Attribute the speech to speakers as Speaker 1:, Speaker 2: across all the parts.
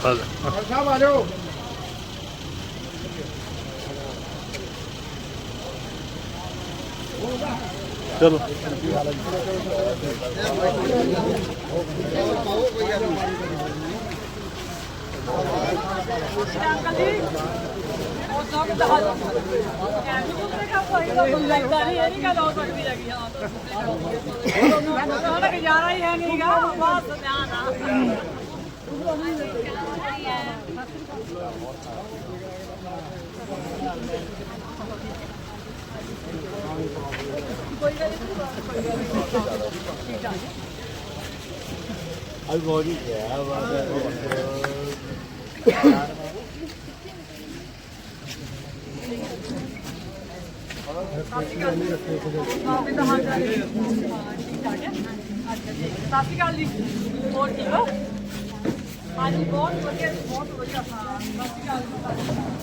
Speaker 1: ਸਾਹਿਬ ਆ ਜਾਓ
Speaker 2: ਚਲੋ
Speaker 3: ਗੁਜ਼ਾਰਾ ਹੀ ਹੈ ਨਹੀਂਗਾ ਬਸ ਧਿਆਨ ਆ
Speaker 2: ਅੱਜ ਬਹੁਤ ਹੀ ਗਿਆ ਬਾਤ
Speaker 3: ਕਾਫੀ ਤਾਂ ਹਾਂ ਜੀ ਠੀਕ ਠਾਕ ਹੈ ਅੱਛਾ ਜੀ ਸਤਿ ਸ਼੍ਰੀ ਅਕਾਲ ਜੀ ਹੋਰ ਠੀਕ ਹੋ ਹਾਂਜੀ ਬਹੁਤ ਵਧੀਆ ਜੀ, ਬਹੁਤ ਵਧੀਆ ਹਾਂ ਸਤਿ ਸ਼੍ਰੀ ਅਕਾਲ ਜੀ
Speaker 4: ਜਿਹੜੀ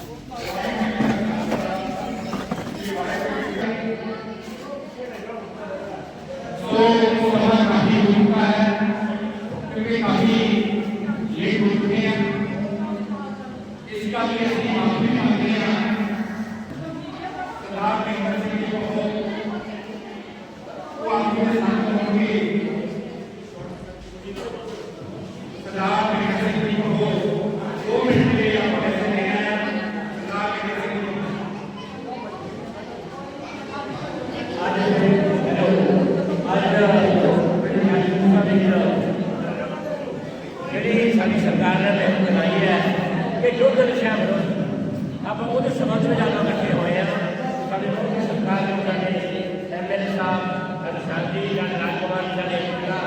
Speaker 4: ਸਾਡੀ ਸਰਕਾਰ ਨੇ ਮੈਨੂੰ ਬਣਾਈ ਹੈ ਕਿ ਜੋ ਨਸ਼ਾ ਵਿਰੋਧ ਆਪਾਂ ਉਹਦੇ ਸੰਬੰਧ ਵਿੱਚ ਆਪਾਂ ਇਕੱਠੇ ਹੋਏ ਆ ਸਾਡੇ ਮੋਦੀ ਸਰਕਾਰ ਨੇ ਸਾਡੇ ਐਮਐਲਏ ਸਾਹਿਬ, ਸਾਡੇ ਸ਼ਾਂਤੀ ਸਾਡੇ ਰਾਜਕੁਮਾਰ ਜੀ ਸਾਡੇ ਮੁੰਡਾ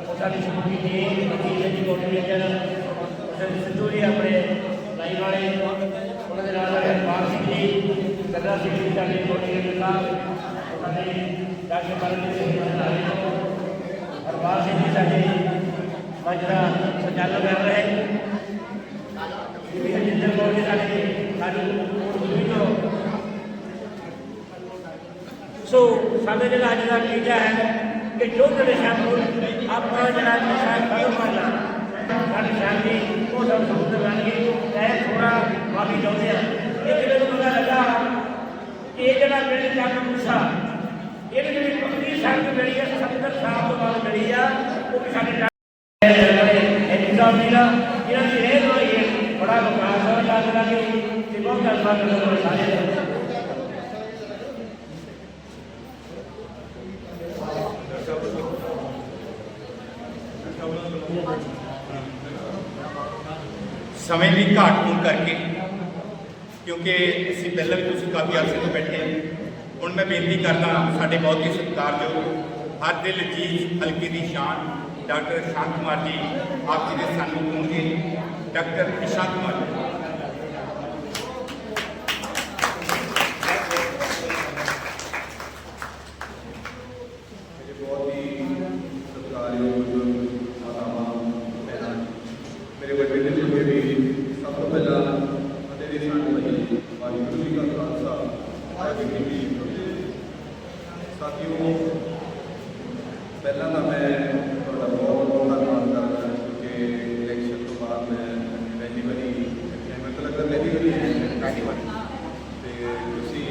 Speaker 4: ਉਹ ਸਾਡੀ ਸਮੂਹੀ ਟੀਮ, ਵਕੀਲ ਜੀ ਕੋਟੀਏਟਰ ਸਾਡੇ ਸਿੱਧੂ ਜੀ ਆਪਣੇ ਲਾਈ ਵਾਲੇ, ਉਹਨਾਂ ਦੇ ਨਾਲ ਸਾਡੇ ਹਰਪਾਲ ਸਿੰਘ ਜੀ ਗੰਦਾ ਸਿੰਘ ਜੀ ਸਾਡੇ ਕੋਟੀਏਟਰ ਸਾਹਿਬ ਸਾਡੇ ਡਾਕਟਰ ਪਰਮਜੀਤ ਸਿੰਘ ਜੀ ਹਰਪਾਲ ਸਿੰਘ ਜੀ, ਸਾਡੇ ਮਜਰਾ ਸੰਚਾਲਨ ਕਰ ਰਹੇ ਵੀ ਹਜਿੰਦਰ ਕੌਰ ਜੀ ਸਾਡੇ ਸਾਡੀ ਪੂਰੀ ਤੋਂ ਸੋ ਸਾਡੇ ਜਿਹੜਾ ਅੱਜ ਦਾ ਟੀਚਾ ਹੈ ਕਿ ਜੋ ਜਿਹੜੇ ਸ਼ਾਮਲ ਆਪਾਂ ਜਿਹੜਾ ਨਸ਼ਾ ਕਿਉਂ ਕਰਨਾ ਸਾਡੀ ਸ਼ਾਂਤੀ ਉਹ ਸਭ ਸਮੁੰਦਰ ਬਣ ਗਈ ਇਹ ਥੋੜਾ ਮਾਫੀ ਚਾਹੁੰਦੇ ਆ ਇਹ ਜਿਹੜੇ ਨੂੰ ਪਤਾ ਲੱਗਾ ਕਿ ਇਹ ਜਿਹੜਾ ਪਿੰਡ ਚੱਕ ਮੁਸਾ ਇਹ ਜਿਹੜੀ ਪੱਕੀ ਸੜਕ ਮਿਲੀ ਹੈ 70 ਸਾਲ ਤੋਂ ਬਾਅਦ ਮਿਲੀ ਆ ਉਹ ਵੀ ਸਾਡੇ ਐਗਜ਼ਾਮ ਦੀ ਨਾ ਇਹਨਾਂ ਦੀ ਇਹ ਹੋਈ ਹੈ ਬੜਾ ਵਿਕਾਸ ਹੋ ਲੱਗਦਾ ਕਿ ਤੇ ਬਹੁਤ ਧੰਨਵਾਦ ਕਰਦਾ ਸਾਰੇ ਦਾ।
Speaker 5: ਸਮੇਂ ਦੀ ਘਾਟ ਹੋਣ ਕਰਕੇ ਕਿਉਂਕਿ ਅਸੀਂ ਪਹਿਲਾਂ ਵੀ ਤੁਸੀਂ ਕਾਫੀ ਅਰਸੇ ਤੋਂ ਬੈਠੇ ਹੋ ਹੁਣ ਮੈਂ ਬੇਨਤੀ ਕਰਦਾ ਸਾਡੇ ਬਹੁਤ ਹੀ ਸਤਿਕਾਰਯੋਗ ਹਰ ਦਿਲ ਅਜੀਜ਼ ਹਲਕੇ ਦੀ ਸ਼ਾਨ ਡਾਕਟਰ ਸ਼ਾਂਤ ਕੁਮਾਰ ਜੀ ਆਪ ਜੀ ਦੇ ਸਾਨੂੰ ਹੋਣਗੇ ਡਾਕਟਰ ਇਸ਼ਾਂਤ ਕੁਮਾਰ ਜੀ।
Speaker 6: ਮੇਰੇ ਬਹੁਤ ਹੀ ਸਤਿਕਾਰਯੋਗ ਮਾਤਾਵਾਂ ਭੈਣਾਂ ਮੇਰੇ ਵੱਡੇ ਨੇ ਛੋਟੇ ਵੀ ਸਭ ਤੋਂ ਪਹਿਲਾਂ ਅਤੇ ਦੇ ਸਾਨੂੰ ਲਈ ਵਾਹਿਗੁਰੂ ਜੀ ਕਾ ਖਾਲਸਾ ਵਾਹਿਗੁਰੂ ਜੀ ਕੀ ਫਤਿਹ ਸਾਥੀਓ, ਪਹਿਲਾਂ ਤਾਂ ਮੈਂ ਤੁਹਾਡਾ ਬਹੁਤ ਬਹੁਤ ਧੰਨਵਾਦ ਕਰਦਾ ਕਿਉਂਕਿ ਇਲੈਕਸ਼ਨ ਤੋਂ ਬਾਅਦ ਮੈਂ ਪਹਿਲੀ ਵਾਰੀ ਮੈਨੂੰ ਤਾਂ ਲੱਗਦਾ ਪਹਿਲੀ ਵਾਰੀ ਪਹਿਲੀ ਤੇ ਤੁਸੀਂ,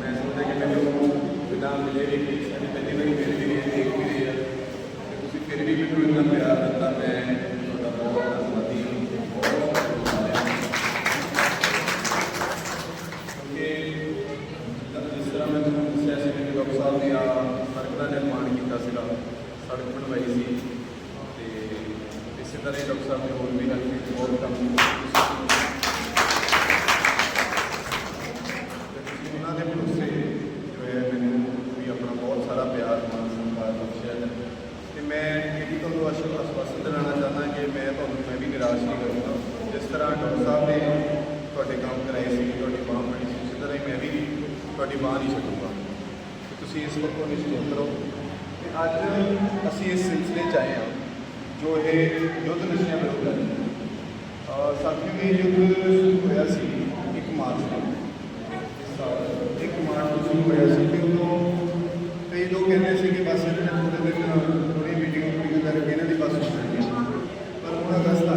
Speaker 6: ਮੈਂ ਸਮਝਦਾ ਕਿ ਮੈਨੂੰ ਬਿਨਾਂ ਮਿਲੇ ਵੀ ਕਿ ਸਾਡੀ ਪਹਿਲੀ ਵਾਰੀ ਮਿਲ ਵੀ ਰਹੀ ਹੈ ਦੇਖ ਵੀ ਰਹੀ ਹੈ ਤੇ ਤੁਸੀਂ ਫਿਰ ਵੀ ਮੈਨੂੰ ਇੰਨਾ ਪਿਆਰ ਦਿੱਤਾ ਮੈਂ ਤੁਹਾਡਾ ਬਹੁਤ ਧੰਨਵਾਦੀ ਹਾਂ ਬਹੁਤ ਧੰਨਵਾਦ ਹੈ ਕਿਉਂਕਿ ਜਿਸ ਤਰ੍ਹਾਂ ਮੈਂ ਤੁਹਾਨੂੰ ਦੱਸਿਆ ਸੀ ਕਿ ਡਾਕਟਰ ਸਾਹਿਬ ਨੇ ਆ ਸੜਕ ਦਾ ਨਿਰਮਾਣ ਕੀਤਾ ਸੀਗਾ ਸੜਕ ਬਣਵਾਈ ਸੀ ਤੇ ਇਸੇ ਤਰ੍ਹਾਂ ਹੀ ਡਾਕਟਰ ਸਾਹਿਬ ਨੇ ਹੋਰ ਵੀ ਹਲਕੇ ਵਿੱਚ ਬਹੁਤ ਕੰਮ ਕੀਤੇ ਤੁਸੀਂ ਉਹਨਾਂ ਦੇ ਭਰੋਸੇ ਜੋ ਹੈ ਮੈਨੂੰ ਵੀ ਆਪਣਾ ਬਹੁਤ ਸਾਰਾ ਪਿਆਰ ਮਾਨ ਸਤਿਕਾਰ ਬਖਸ਼ਿਆ ਹੈ ਤੇ ਮੈਂ ਇਹ ਵੀ ਤੁਹਾਨੂੰ ਅਸ਼- ਆਸ਼ਵਾਸਨ ਦਿਲਾਣਾ ਚਾਹੁੰਦਾ ਕਿ ਮੈਂ ਤੁਹਾਨੂੰ ਮੈਂ ਵੀ ਨਿਰਾਸ਼ ਨਹੀਂ ਕਰੂੰਗਾ ਜਿਸ ਤਰ੍ਹਾਂ ਡਾਕਟਰ ਸਾਹਿਬ ਨੇ ਤੁਹਾਡੇ ਕੰਮ ਕਰਾਏ ਸੀ ਤੁਹਾਡੀ ਬਾਂਹ ਫੜੀ ਸੀ ਉਸੇ ਤਰ੍ਹਾਂ ਹੀ ਮੈਂ ਵੀ ਤੁਹਾਡੀ ਬਾਂਹ ਨਹੀਂ ਛੱਡੂੰਗਾ। ਤੇ ਤੁਸੀਂ ਇਸ ਵਕਤ ਨਿਸ਼ਚਿੰਤ ਰਹੋ। ਤੇ ਅੱਜ ਅਸੀਂ ਇਸ ਸਿਲਸਿਲੇ 'ਚ ਆਏ ਹਾਂ, ਜੋ ਇਹ ਯੁੱਧ ਨਸ਼ਿਆਂ ਵਿਰੁੱਧ ਹੈ। ਸਾਥੀਓ, ਇਹ ਯੁੱਧ ਸ਼ੁਰੂ ਹੋਇਆ ਸੀ ਇੱਕ ਮਾਰਚ ਨੂੰ ਇੱਕ ਮਾਰਚ ਨੂੰ ਸ਼ੁਰੂ ਹੋਇਆ ਸੀ ਤੇ ਉਦੋਂ ਕਈ ਲੋਕ ਕਹਿੰਦੇ ਸੀ ਕਿ ਬਸ ਇਹਨਾਂ ਨੇ ਥੋੜੇ ਦਿਨ ਥੋੜੀ ਮੀਟਿੰਗ ਪੂਰੀ ਕਰਕੇ ਇਹਨਾਂ ਦੀ ਬਸ ਹੋ ਜਾਣੀ ਹੈ ਪਰ ਹੁਣ ਅਗਸਤ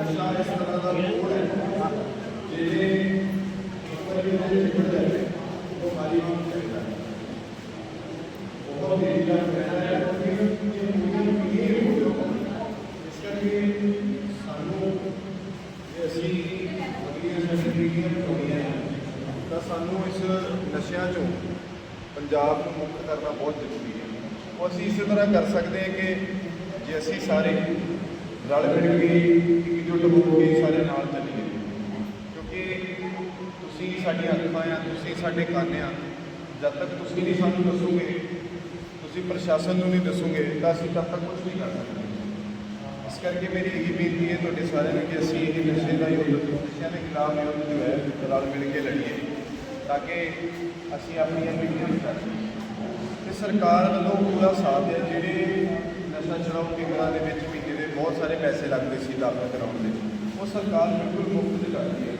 Speaker 6: ਨਸ਼ਾ ਇਸ ਤਰ੍ਹਾਂ ਦਾ ਕੋਡ ਹੈ ਜਿਹੜੇ ਇੱਕ ਵਾਰੀ ਉਹਦੇ ਵਿੱਚ ਨਿਕਲ ਜਾਂਦੇ ਉਹ ਮਾਰੀ ਨੂੰ ਚਾਹੀਦਾ ਬਹੁਤ ਦੇਰੀ ਨਾਲ ਰਹਿਣਾ ਹੈ ਕਿਉਂਕਿ ਇਹ ਪੂਰੀ ਇਹ ਹੋ ਜਾਓ ਇਸ ਕਰਕੇ ਸਾਨੂੰ ਜੇ ਅਸੀਂ ਅਗਲੀਆਂ ਸਾਡੀਆਂ ਪੀੜ੍ਹੀਆਂ ਬਣਾਉਣੀਆਂ ਹੈ, ਤਾਂ ਸਾਨੂੰ ਇਸ ਨਸ਼ਿਆਂ ਚੋਂ ਪੰਜਾਬ ਨੂੰ ਮੁਕਤ ਕਰਨਾ ਬਹੁਤ ਜ਼ਰੂਰੀ ਹੈ ਉਹ ਅਸੀਂ ਇਸੇ ਤਰ੍ਹਾਂ ਕਰ ਸਕਦੇ ਹਾਂ ਕਿ ਜੇ, ਅਸੀਂ ਸਾਰੇ ਰਲ ਮਿਲ ਕੇ ਇਕਜੁੱਟ ਹੋ ਕੇ ਸਾਰੇ ਨਾਲ ਚੱਲੀਏ। ਕਿਉਂਕਿ ਤੁਸੀਂ ਸਾਡੀਆਂ ਅੱਖਾਂ ਆ, ਤੁਸੀਂ ਸਾਡੇ ਕੰਨ ਆ। ਜਦ ਤੱਕ ਤੁਸੀਂ ਨਹੀਂ ਸਾਨੂੰ ਦੱਸੋਗੇ, ਤੁਸੀਂ ਪ੍ਰਸ਼ਾਸਨ ਨੂੰ ਨਹੀਂ ਦੱਸੋਗੇ, ਤਾਂ ਅਸੀਂ ਤਦ ਤੱਕ ਕੁਝ ਨਹੀਂ ਕਰ ਸਕਦੇ। ਇਸ ਕਰਕੇ ਮੇਰੀ ਇਹੀ ਬੇਨਤੀ ਹੈ ਤੁਹਾਡੇ ਸਾਰਿਆਂ ਨੂੰ ਕਿ ਅਸੀਂ ਇਹ ਨਸ਼ੇ ਦਾ ਯੁੱਧ ਨਸ਼ਿਆਂ ਦੇ ਖਿਲਾਫ ਯੁੱਧ ਜੋ ਹੈ, ਰਲ ਮਿਲ ਕੇ ਲੜੀਏ, ਤਾਂ ਕਿ ਅਸੀਂ ਆਪਣੀਆਂ ਪੀੜ੍ਹੀਆਂ ਨੂੰ ਕਰ ਸਕੀਏ। ਤੇ ਸਰਕਾਰ ਵੱਲੋਂ ਪੂਰਾ ਸਾਥ ਹੈ, ਜਿਹੜੇ ਨਸ਼ਾ ਛੁਡਾਊ ਕੇਂਦਰਾਂ ਦੇ ਵਿੱਚ ਮਹੀਨੇ ਦੇ ਬਹੁਤ ਸਾਰੇ ਪੈਸੇ ਲੱਗਦੇ ਸੀ ਦਾਖਲ ਕਰਾਉਣ ਦੇ। ਉਹ ਸਰਕਾਰ ਬਿਲਕੁਲ ਮੁਫਤ ਚ ਕਰਦੀ ਹੈ।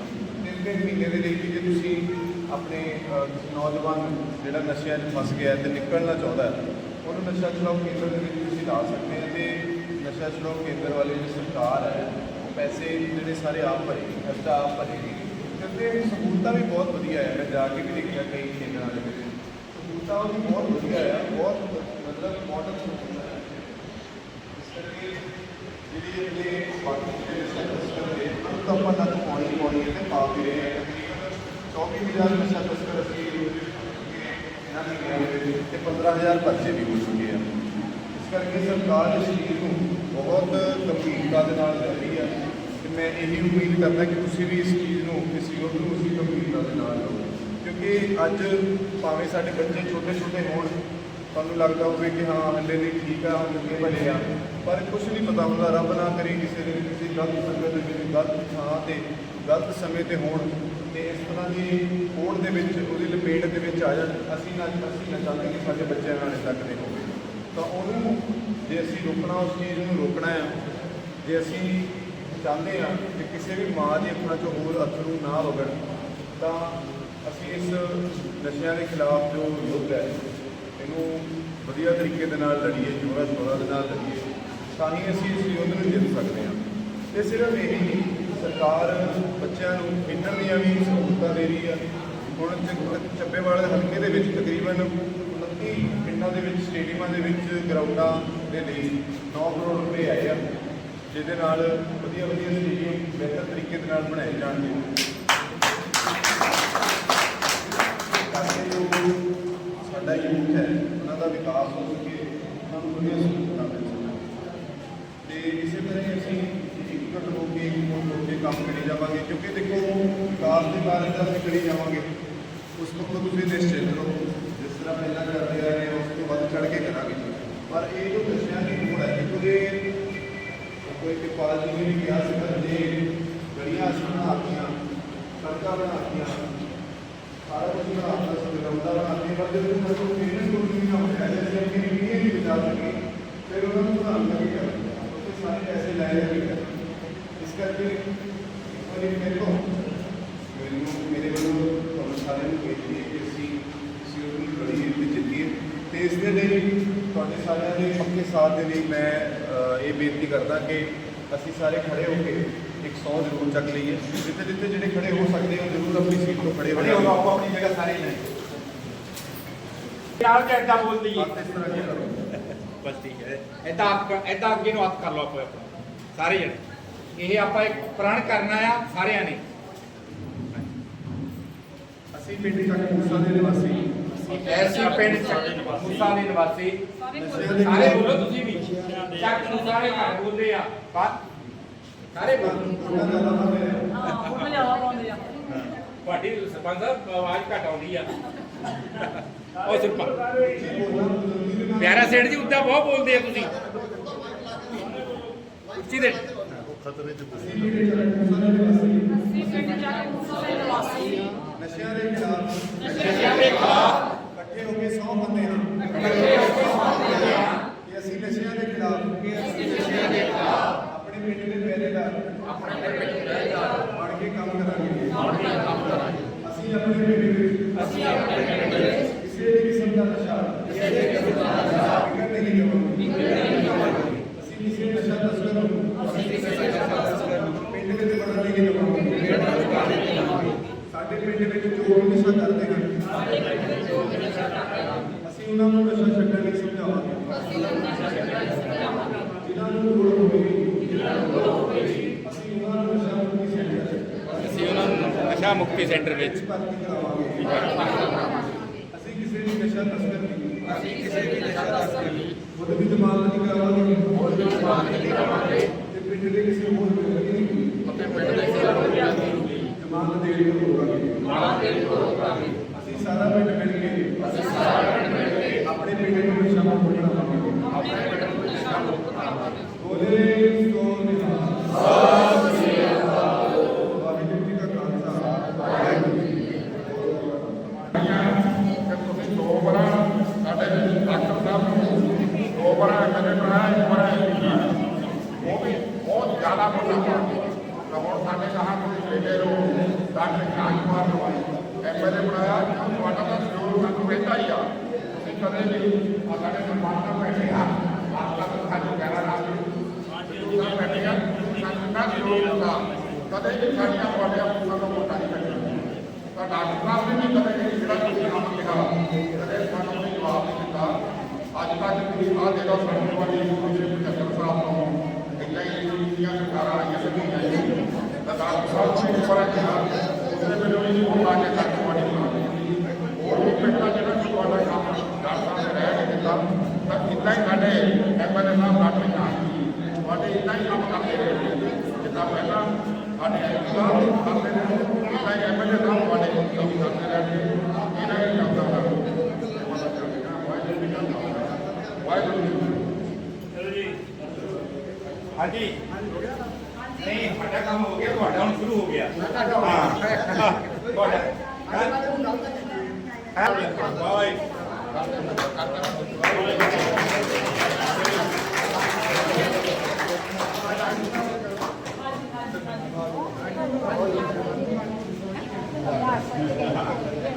Speaker 6: ਤਿੰਨ ਤਿੰਨ ਮਹੀਨੇ ਦੇ ਲਈ ਵੀ ਜੇ ਤੁਸੀਂ ਆਪਣੇ ਨੌਜਵਾਨ ਜਿਹੜਾ ਨਸ਼ਿਆਂ 'ਚ ਫਸ ਗਿਆ ਹੈ ਤੇ ਨਿਕਲਣਾ ਚਾਹੁੰਦਾ ਹੈ, ਉਹਨੂੰ ਨਸ਼ਾ ਛੁਡਾਊ ਕੇਂਦਰ ਦੇ ਵਿੱਚ ਤੁਸੀਂ ਲਾ ਸਕਦੇ ਹੋ ਤੇ ਨਸ਼ਾ ਛੁਡਾਓ ਕੇਂਦਰ ਵਾਲੀ ਜਿਹੜੀ ਸਰਕਾਰ ਹੈ, ਉਹ ਪੈਸੇ ਜਿਹੜੇ ਸਾਰੇ ਆਪ ਭਰੇਗੀ ਖਰਚਾ ਆਪ ਭਰੇਗੀ ਕਿਉਂਕਿ ਸਹੂਲਤਾਂ ਵੀ ਬਹੁਤ ਵਧੀਆ ਹੈ। ਮੈਂ ਜਾ ਕੇ ਵੀ ਦੇਖਿਆ ਕਈ ਕੇਂਦਰਾਂ ਦੇ ਵਿੱਚ। ਸਹੂਲਤਾਂ ਵੀ ਬਹੁਤ ਵਧੀਆ ਹੈ, ਬਹੁਤ ਮਤਲਬ ਮਾਡਰਨ ਸਹੂਲਤਾਂ ਹੈ ਇਸ ਕਰਕੇ ਜਿਹੜੀ ਜਿਹੜੇ ਬਾਕੀ ਜਿਹੜੇ ਸੈਕਟਰਸ ਕਰਦੇ ਉਹਨਾਂ ਆਪਾਂ ਤੱਕ ਪਾਉਣੀ ਪਾਉਣੀ ਹੈ ਤੇ ਪਾ ਵੀ ਰਹੇ ਹਾਂ ਤਕਰੀਬਨ 24000 ਨਸ਼ਾ ਤਸਕਰ ਅਸੀਂ ਇਹਨਾਂ ਦੀ ਗਿਣਤੀ ਤੇ 15000 ਪਰਚੇ ਵੀ ਹੋ ਚੁੱਕੇ ਆ ਇਸ ਕਰਕੇ ਸਰਕਾਰ ਇਸ ਚੀਜ਼ ਨੂੰ ਬਹੁਤ ਗੰਭੀਰਤਾ ਦੇ ਨਾਲ ਲੈ ਰਹੀ ਹੈ ਤੇ ਮੈਂ ਇਹੀ ਉਮੀਦ ਕਰਦਾ ਕਿ ਤੁਸੀਂ ਵੀ ਇਸ ਚੀਜ਼ ਨੂੰ ਇਸ ਯੋਗ ਨੂੰ ਉਸੇ ਗੰਭੀਰਤਾ ਦੇ ਨਾਲ ਲਓ ਕਿਉਂਕਿ ਅੱਜ ਭਾਵੇਂ ਸਾਡੇ ਬੱਚੇ ਛੋਟੇ ਛੋਟੇ ਹੋਣ, ਤੁਹਾਨੂੰ ਲੱਗਦਾ ਹੋਵੇ ਕਿ ਹਾਂ, ਹੱਲੇ ਨਹੀਂ ਠੀਕ ਆ ਹੁਣ ਅੱਗੇ ਭਲੇ ਆ। ਪਰ ਕੁਝ ਨਹੀਂ ਪਤਾ ਹੁੰਦਾ, ਰੱਬ ਨਾ ਕਰੇ ਕਿਸੇ ਦੇ ਵੀ ਕਿਸੇ ਗਲਤ ਸੰਗਤ ਦੇ ਵਿੱਚ, ਗਲਤ ਥਾਂ ਤੇ, ਗਲਤ ਸਮੇਂ ਤੇ ਹੋਣ ਤੇ ਇਸ ਤਰ੍ਹਾਂ ਦੀ ਹੋੜ ਦੇ ਵਿੱਚ, ਉਹਦੀ ਲਪੇਟ ਦੇ ਵਿੱਚ ਆ ਜਾਣ। ਅਸੀਂ ਨਾ ਅਸੀਂ ਨਾ ਚਾਹੁੰਦੇ ਕਿ ਸਾਡੇ ਬੱਚਿਆਂ ਨਾਲ ਇੱਦਾਂ ਕਦੇ ਹੋਵੇ। ਤਾਂ ਉਹਨੂੰ ਜੇ ਅਸੀਂ ਰੋਕਣਾ, ਉਸ ਚੀਜ਼ ਨੂੰ ਰੋਕਣਾ ਆ, ਜੇ ਅਸੀਂ ਚਾਹੁੰਦੇ ਆ ਕਿ ਕਿਸੇ ਵੀ ਮਾਂ ਦੀ ਅੱਖਾਂ 'ਚੋਂ ਹੋਰ ਅਥਰੂ ਨਾ ਵਗਣ ਤਾਂ ਅਸੀਂ ਇਸ ਨਸ਼ਿਆਂ ਦੇ ਖਿਲਾਫ ਜੋ ਯੁੱਧ ਹੈ, ਇਹਨੂੰ ਵਧੀਆ ਤਰੀਕੇ ਦੇ ਨਾਲ ਲੜੀਏ ਜੋਰਾ ਸ਼ੋਰਾ ਦੇ ਨਾਲ ਲੜੀਏ। ਤਾਂ ਹੀ ਅਸੀਂ ਇਸ ਯੁੱਧ ਨੂੰ ਜਿੱਤ ਸਕਦੇ ਹਾਂ। ਤੇ ਸਿਰਫ ਇਹ ਨਹੀਂ, ਸਰਕਾਰ ਬੱਚਿਆਂ ਨੂੰ ਖੇਡਣ ਦੀਆਂ ਵੀ ਸਹੂਲਤਾਂ ਦੇ ਰਹੀ ਆ। ਹੁਣ ਚੱਬੇਵਾਲ ਹਲਕੇ ਦੇ ਵਿੱਚ ਤਕਰੀਬਨ 29 ਪਿੰਡਾਂ ਦੇ ਵਿੱਚ, ਸਟੇਡੀਅਮਾਂ ਦੇ ਵਿੱਚ ਗਰਾਊਂਡਾਂ ਦੇ ਲਈ 9 ਕਰੋੜ ਰੁਪਏ ਆਏ ਆ, ਜਿਹਦੇ ਨਾਲ ਵਧੀਆ ਵਧੀਆ ਸਟੇਡੀਅਮ ਬਿਹਤਰ ਤਰੀਕੇ ਦੇ ਨਾਲ ਬਣਾਏ ਜਾਣਗੇ। ਤਾਂ ਜੋ ਸਾਡਾ ਯੂਥ ਹੈ, ਉਹਨਾਂ ਦਾ ਵਿਕਾਸ ਹੋ ਸਕੇ, ਉਹਨਾਂ ਨੂੰ ਵਧੀਆ ਸਹੂਲਤਾਂ ਮਿਲ ਸਕਣ ਤੇ ਇਸੇ ਤਰ੍ਹਾਂ ਹੀ ਅਸੀਂ ਇਕੱਠ ਹੋ ਕੇ ਇਕਜੁੱਟ ਹੋ ਕੇ ਕੰਮ ਕਰੀ ਜਾਵਾਂਗੇ, ਕਿਉਂਕਿ ਦੇਖੋ ਵਿਕਾਸ ਦੇ ਬਾਰੇ ਤਾਂ ਅਸੀਂ ਕਰੀ ਜਾਵਾਂਗੇ। ਉਸ ਤੋਂ ਤੁਸੀਂ ਨਿਸ਼ਚਿਤ ਰਹੋ, ਜਿਸ ਤਰ੍ਹਾਂ ਪਹਿਲਾਂ ਕਰਦੇ ਆ ਰਹੇ ਉਸ ਤੋਂ ਵੱਧ ਚੜ ਕੇ ਕਰਾਂਗੇ। ਪਰ ਇਹ ਜੋ ਦੱਸਿਆ ਦੀ ਹੋੜ ਹੈ ਕਿਉਂਕਿ ਕੋਈ ਕਿ ਪਾਲ ਜੀ ਨੇ ਕਿਹਾ ਸੀ ਕਿ ਜੇ ਗੜੀਆਂ ਅਸੀਂ ਬਣਾਤੀਆਂ ਸੜਕਾਂ ਬਣਾਤੀਆਂ, ਸਾਰਾ ਕੁਝ ਬਣਾਤਾ ਸੀ ਗਰਾਊਂਡਾਂ ਬਣਾਤੀਆਂ ਪਰ ਜਦੋਂ ਕੋਈ ਪੇਰੈਂਟਸ ਨੂੰ ਨਹੀਂ ਨਾ ਜੇ ਅਸੀਂ ਆਪਣੀ ਨਹੀਂ ਬਚਾ ਸਕੇ ਫਿਰ ਉਹਨਾਂ ਨੂੰ ਬਣਾਉਣ ਦਾ ਕੀ ਕਰਨਾ ਉੱਥੇ ਸਾਰੇ ਪੈਸੇ ਲੈ ਲੈ ਕੇ ਕਰਨਾ ਇਸ ਕਰਕੇ ਇੱਕ ਵਾਰੀ ਮੇਰੇ ਤੋਂ ਮੈਨੂੰ ਮੇਰੇ ਵੱਲੋਂ ਤੁਹਾਨੂੰ ਸਾਰਿਆਂ ਨੂੰ ਬੇਨਤੀ ਹੈ ਕਿ ਅਸੀਂ ਇਸ ਯੁੱਧ ਨੂੰ ਲੜੀਏ ਤੇ ਜਿੱਤੀਏ ਤੇ ਇਸ ਦੇ ਲਈ ਤੁਹਾਡੇ ਸਾਰਿਆਂ ਦੇ ਪੱਕੇ ਸਾਥ ਦੇ ਲਈ ਮੈਂ ਅ, ਇਹ ਬੇਨਤੀ ਕਰਦਾ ਕਿ ਅਸੀਂ ਸਾਰੇ ਖੜੇ ਹੋ ਕੇ ਇੱਕ ਸੌ ਜ਼ਰੂਰ ਚੱਕ ਲਈਏ ਜਿੱਥੇ ਜਿੱਥੇ ਜਿਹੜੇ ਖੜੇ ਹੋ ਸਕਦੇ ਹੋ ਜ਼ਰੂਰ ਆਪਣੀ ਸੀਟ ਤੋਂ ਖੜੇ ਹੋ ਜਾਓ ਆਪੋ ਆਪਣੀ ਜਗ੍ਹਾ ਸਾਰੇ ਨੇ
Speaker 4: ਯਾਰ ਕਿ ਐਦਾਂ ਬੋਲਦੀ ਹੈ
Speaker 6: ਹੱਥ ਇਸ ਤਰ੍ਹਾਂ ਕੀ ਕਰੋ
Speaker 4: ਬਸ ਠੀਕ ਹੈ ਐਦਾਂ ਐਦਾਂ ਅੱਗੇ ਨੂੰ ਹੱਥ ਕਰ ਲਓ ਆਪੋ ਆਪਣਾ ਸਾਰੇ ਜਣੇ। ਇਹ ਆਪਾਂ ਇੱਕ ਪ੍ਰਣ ਕਰਨਾ ਆ ਸਾਰਿਆਂ ਨੇ।
Speaker 6: ਅਸੀਂ ਪਿੰਡ ਚੱਕ ਮੂਸਾ ਦੇ ਨਿਵਾਸੀ।
Speaker 4: ਐਸੀ ਪਿੰਡ ਮੁਸਾ ਦੇ ਨਿਵਾਸੀ।
Speaker 3: ਸਾਰੇ
Speaker 6: ਦੇ
Speaker 4: ਬੋਲੋ ਤੁਸੀਂ ਵੀ। ਚੱਕ ਨੂੰ ਸਾਰੇ ਘਰ ਬੋਲਦੇ ਆ। ਬਾਤ ਸਾਰੇ ਬੋਲੋ।
Speaker 6: ਦਾ ਹੈ।
Speaker 3: ਲਿਆਵਾ ਪਾਉਂਦੇ ਆ।
Speaker 4: ਤੁਹਾਡੀ ਸਰਪੰਚ ਸਾਹਿਬ ਆਵਾਜ਼ ਘੱਟ ਆਉਂਦੀ ਆ। ਉਹ ਸਰਪੰਚ ਪਿਆਰਾ ਸੇਠ ਜੀ ਉੱਦਾਂ ਬਹੁਤ ਬੋਲਦੇ ਆ ਤੁਸੀਂ। ਉੱਚੀ ਦੇ।
Speaker 2: ਖਤਰੇ ਚ
Speaker 3: ਅਸੀਂ ਪਿੰਡ ਕੇ
Speaker 6: ਨਸ਼ਿਆਂ ਦੇ ਖਿਲਾਫ
Speaker 4: ਨਸ਼ਿਆਂ ਦੇ ਖਿਲਾਫ
Speaker 6: ਇਕੱਠੇ ਹੋ ਕੇ ਸੌ ਬੰਦੇ ਹਾਂ ਕਿ ਅਸੀਂ ਨਸ਼ਿਆਂ ਦੇ ਖਿਲਾਫ ਆਪਣੇ ਪਿੰਡ ਦੇ ਪਹਿਰੇਦਾਰ ਬਣ ਕੇ ਕੰਮ ਕਰਾਂਗੇ। ਅਸੀਂ ਆਪਣੇ ਪਿੰਡ ਵਿੱਚ
Speaker 4: ਅਸੀਂ ਆਪਣੇ ਪਿੰਡ ਵਿੱਚ
Speaker 6: ਕਿਸੇ ਵੀ ਕਿਸਮ ਦਾ ਨਸ਼ਾ ਵਿਕਣ ਨਹੀਂ ਦੇਵਾਂਗੇ ਅਸੀਂ ਕਿਸੇ ਨਸ਼ਾ ਤਸਕਰ ਨੂੰ ਪਿੰਡ ਲੈ ਕੇ ਜਾਵਾਂਗੇ ਸਾਡੇ ਪਿੰਡ ਵਿੱਚ ਜੋ ਵੀ ਨਸ਼ਾ ਕਰਦੇ ਹਨ ਅਸੀਂ ਉਹਨਾਂ ਨੂੰ ਨਸ਼ਾ ਛੱਡਣ ਲਈ ਸਮਝਾਵਾਂਗੇ ਜਿਨ੍ਹਾਂ ਨੂੰ ਲੋੜ ਹੋਵੇਗੀ ਅਸੀਂ ਉਹਨਾਂ ਨੂੰ ਨਸ਼ਾ ਮੁਕਤੀ ਸੈਂਟਰ
Speaker 5: ਅਸੀਂ ਉਹਨਾਂ ਨੂੰ ਨਸ਼ਾ ਮੁਕਤੀ ਸੈਂਟਰ ਵਿੱਚ।
Speaker 6: ਭਰਤੀ ਕਰਾਵਾਂਗੇ ਅਸੀਂ ਕਿਸੇ ਵੀ ਨਸ਼ਾ ਤਸਕਰ ਨਹੀਂ। ਅਸੀਂ ਕਿਸੇ ਵੀ ਨਸ਼ਾ ਤਸਕਰ ਨਹੀਂ। ਉਹਦੇ ਵੀ ਜ਼ਮਾਨਤ ਨਹੀਂ ਕਰਾਵਾਂਗੇ। ਉਹਦੇ ਵੀ ਜ਼ਮਾਨਤ ਨਹੀਂ ਕਰਾਵਾਂਗੇ। ਤੇ ਪਿੰਡ ਦੇ ਕਿਸੇ ਹੋਰ ਵਿਅਕਤੀ ਨਹੀਂ ਅਤੇ ਪਿੰਡ ਦੇ ਕਿਸੇ ਹੋਰ ਵਿਅਕਤੀ ਨੂੰ ਜ਼ਮਾਨਤ ਦੇਣ ਤੋਂ ਰੋਕਾਂਗੇ ਜ਼ਮਾਨਤ ਦੇਣ ਤੋਂ ਰੋਕਾਂਗੇ ਅਸੀਂ ਸਾਰਾ ਪਿੰਡ ਮਿਲ ਕੇ ਅਸੀਂ ਸਾਰਾ ਪਿੰਡ ਮਿਲ ਕੇ ਆਪਣੇ ਪਿੰਡ ਨੂੰ ਨਸ਼ਾ ਮੁਕਤ ਬਣਾਵਾਂਗੇ ਆਪਣੇ ਪਿੰਡ ਨੂੰ ਨਸ਼ਾ ਮੁਕਤ ਬਣਾਵਾਂਗੇ ਬੋਲੇ ਸੋ ਨਿਹਾਲ ਸਤਿ ਸ੍ਰੀ ਅਕਾਲ ਵਾਹਿਗੁਰੂ ਜੀ ਕਾ ਖਾਲਸਾ ਵਾਹਿਗੁਰੂ ਜੀ ਕੀ ਫਤਿਹ
Speaker 1: ਕਿ ਤੁਸੀਂ ਦੋ ਵਾਰ ਸਾਡੇ ਡਾਕਟਰ ਸਾਹਿਬ ਨੂੰ ਦੋ ਵਾਰ ਐਮਐਲਏ ਬਣਾਇਆ ਇੱਕ ਵਾਰ ਐਮਪੀ ਉਹ ਵੀ ਬਹੁਤ ਜ਼ਿਆਦਾ ਵੱਡਾ ਪਾਰਟੀ ਤਾਂ ਹੁਣ ਸਾਡੇ ਕਹਾ ਤੁਸੀਂ ਬੇਟੇ ਨੂੰ ਡਾਕਟਰ ਕਾਜਮਾਰ ਨੂੰ ਐਮਐਲਏ ਬਣਾਇਆ ਤੁਹਾਡਾ ਤਾਂ ਜ਼ਰੂਰ ਸਾਨੂੰ ਰਹਿੰਦਾ ਹੀ ਆ ਤੁਸੀਂ ਕਦੇ ਵੀ ਆ ਸਾਡੇ ਸਰਪੰਚ ਬੈਠੇ ਆ ਆਪ ਤੱਕ ਸਾਨੂੰ ਕਹਿਣਾ ਨਾ ਤੁਸੀਂ ਬੈਠੇ ਆ ਸਾਨੂੰ ਨਾ ਜ਼ਰੂਰ ਹੁੰਦਾ ਕਦੇ ਵੀ ਸਾਡੀਆਂ ਤੁਹਾਡੀਆਂ ਸਾਨੂੰ ਵੋਟਾਂ ਨਹੀਂ ਪੈਣੀਆਂ ਤਾਂ ਡਾਕਟਰ ਸਾਹਿਬ ਨੇ ਵੀ ਕਦੇ ਨਹੀਂ ਜਿਹੜਾ ਤੁਸੀਂ ਕੰਮ ਕਿਹਾ ਕਦੇ ਸਾਨੂੰ ਕੋਈ ਜਵਾਬ ਨਹੀਂ ਦਿੱਤਾ ਅੱਜ ਤੱਕ ਤੁਸੀਂ ਆਹ ਦੇ ਦੋ ਸਾਡੇ ਵਾਲੀ ਜਿਹੜੇ ਪਚੱਤਰ ਸਾਹਿਬ ਤੋਂ ਇੱਦਾਂ ਹੀ ਜਿਹੜੀਆਂ ਸਰਕਾਰਾਂ ਆਈਆਂ ਸਭੀਆਂ ਜੀ ਤਾਂ ਡਾਕਟਰ ਸਾਹਿਬ ਨੇ ਇੱਕ ਵਾਰ ਕਿਹਾ ਉਸਨੇ ਮੈਨੂੰ ਇਹ ਨਹੀਂ ਬੋਲਾ ਕਿ ਸਾਡੇ ਵਾਲੀ ਹੋਰ ਵੀ ਪਿੰਡਾਂ ਜਿਹੜਾ ਕਿ ਤੁਹਾਡਾ ਕੰਮ ਡਾਕਟਰ ਸਾਹਿਬ ਨੇ ਰਹਿ ਨਹੀਂ ਦਿੱਤਾ ਤਾਂ ਇੱਦਾਂ ਹੀ ਸਾਡੇ ਐਮਐਲਏ ਸਾਹਿਬ ਡਾਕਟਰ ਸਾਹਿਬ ਤੁਹਾਡੇ ਇੱਦਾਂ ਹੀ ਕੰਮ ਕਰਦੇ ਰਹੇ ਜਿੱਦਾਂ ਪਹਿਲਾਂ ਸਾਡੇ ਐਮਪੀ ਸਾਹਿਬ ਕਰਦੇ ਰਹੇ ਇੱਦਾਂ ਹੀ ਐਮਐਲਏ ਸਾਹਿਬ ਤੁਹਾਡੇ ਕੰਮ ਕਰਦੇ ਰਹੇ ਇਹਨਾਂ ਹੀ ਕੰਮ ਦਾ ਵਾਹਿਗੁਰੂ ਜੀ
Speaker 5: ਚਲੋ ਜੀ ਹਾਂਜੀ ਨਹੀਂ
Speaker 3: Thank you.